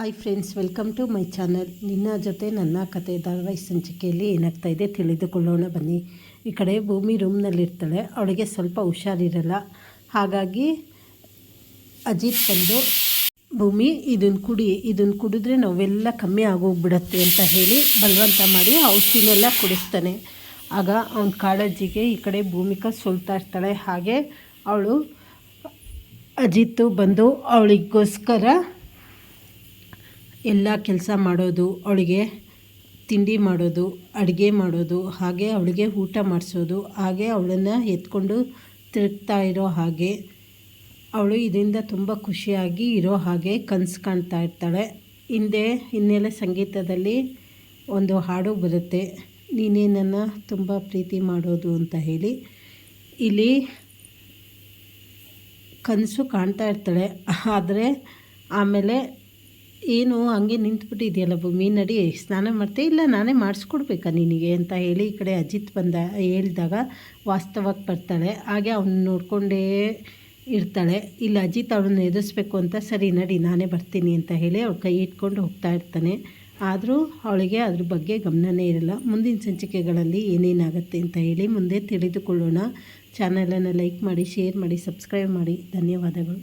Hi friends welcome to my channel ನಿನ್ನ ಜೊತೆ ನನ್ನ ಕತೆ ಧಾರಾವಾಹಿ ಸಂಚಿಕೆಯಲ್ಲಿ ಏನಾಗ್ತಾ ಇದೆ ತಿಳಿದುಕೊಳ್ಳೋಣ ಬನ್ನಿ. ಈ ಕಡೆ ಭೂಮಿ ರೂಮ್ನಲ್ಲಿರ್ತಾಳೆ ಅವಳಿಗೆ ಸ್ವಲ್ಪ ಹುಷಾರಿರಲ್ಲ. ಹಾಗಾಗಿ ಅಜಿತ್ ಬಂದು, ಭೂಮಿ ಇದನ್ನು ಕುಡಿ. ಇದನ್ನು ಕುಡಿದ್ರೆ ನಾವೆಲ್ಲ ಕಮ್ಮಿ ಆಗೋಗ್ಬಿಡತ್ತೆ ಅಂತ ಹೇಳಿ ಬಲವಂತ ಮಾಡಿ ಔಷಧಿನೆಲ್ಲ ಕುಡಿಸ್ತಾನೆ. ಆಗ ಅವನ ಕಾಳಜಿಗೆ ಈ ಕಡೆ ಭೂಮಿಕಾ ಸೋಲ್ತಾ ಇರ್ತಾಳೆ. ಹಾಗೆ ಅವಳು ಅಜಿತ್ತು ಬಂದು ಅವಳಿಗೋಸ್ಕರ ಎಲ್ಲ ಕೆಲಸ ಮಾಡೋದು, ಅವಳಿಗೆ ತಿಂಡಿ ಮಾಡೋದು, ಅಡುಗೆ ಮಾಡೋದು, ಹಾಗೆ ಅವಳಿಗೆ ಊಟ ಮಾಡಿಸೋದು, ಹಾಗೆ ಅವಳನ್ನು ಎತ್ಕೊಂಡು ತಿರುಗ್ತಾ ಇರೋ ಹಾಗೆ. ಅವಳು ಇದರಿಂದ ತುಂಬ ಖುಷಿಯಾಗಿ ಇರೋ ಹಾಗೆ ಕನಸು ಕಾಣ್ತಾ ಇರ್ತಾಳೆ. ಹಿಂದೆ, ಹಿನ್ನೆಲೆ ಸಂಗೀತದಲ್ಲಿ ಒಂದು ಹಾಡು ಬರುತ್ತೆ, ನೀನೇ ನನ್ನ ತುಂಬ ಪ್ರೀತಿ ಮಾಡೋದು ಅಂತ ಹೇಳಿ. ಇಲ್ಲಿ ಕನಸು ಕಾಣ್ತಾ ಇರ್ತಾಳೆ. ಆದರೆ ಆಮೇಲೆ ಏನು ಹಂಗೆ ನಿಂತ್ಬಿಟ್ಟಿದೆಯಲ್ಲ ಭೂಮಿ, ನಡಿ ಸ್ನಾನ ಮಾಡ್ತೆ, ಇಲ್ಲ ನಾನೇ ಮಾಡಿಸ್ಕೊಡ್ಬೇಕಾ ನಿನಗೆ ಅಂತ ಹೇಳಿ ಈ ಕಡೆ ಅಜಿತ್ ಬಂದ, ಹೇಳಿದಾಗ ವಾಸ್ತವಕ್ಕೆ ಬರ್ತಾಳೆ. ಹಾಗೆ ಅವನು ನೋಡಿಕೊಂಡೇ ಇರ್ತಾಳೆ. ಇಲ್ಲ ಅಜಿತ್ ಅವಳನ್ನ ಎದುರಿಸ್ಬೇಕು ಅಂತ ಸರಿ, ನಡಿ ನಾನೇ ಬರ್ತೀನಿ ಅಂತ ಹೇಳಿ ಅವಳು ಕೈ ಇಟ್ಕೊಂಡು ಹೋಗ್ತಾ ಇರ್ತಾನೆ. ಆದರೂ ಅವಳಿಗೆ ಅದ್ರ ಬಗ್ಗೆ ಗಮನವೇ ಇರಲ್ಲ. ಮುಂದಿನ ಸಂಚಿಕೆಗಳಲ್ಲಿ ಏನೇನಾಗುತ್ತೆ ಅಂತ ಹೇಳಿ ಮುಂದೆ ತಿಳಿದುಕೊಳ್ಳೋಣ. ಚಾನಲನ್ನು ಲೈಕ್ ಮಾಡಿ, ಶೇರ್ ಮಾಡಿ, ಸಬ್ಸ್ಕ್ರೈಬ್ ಮಾಡಿ. ಧನ್ಯವಾದಗಳು.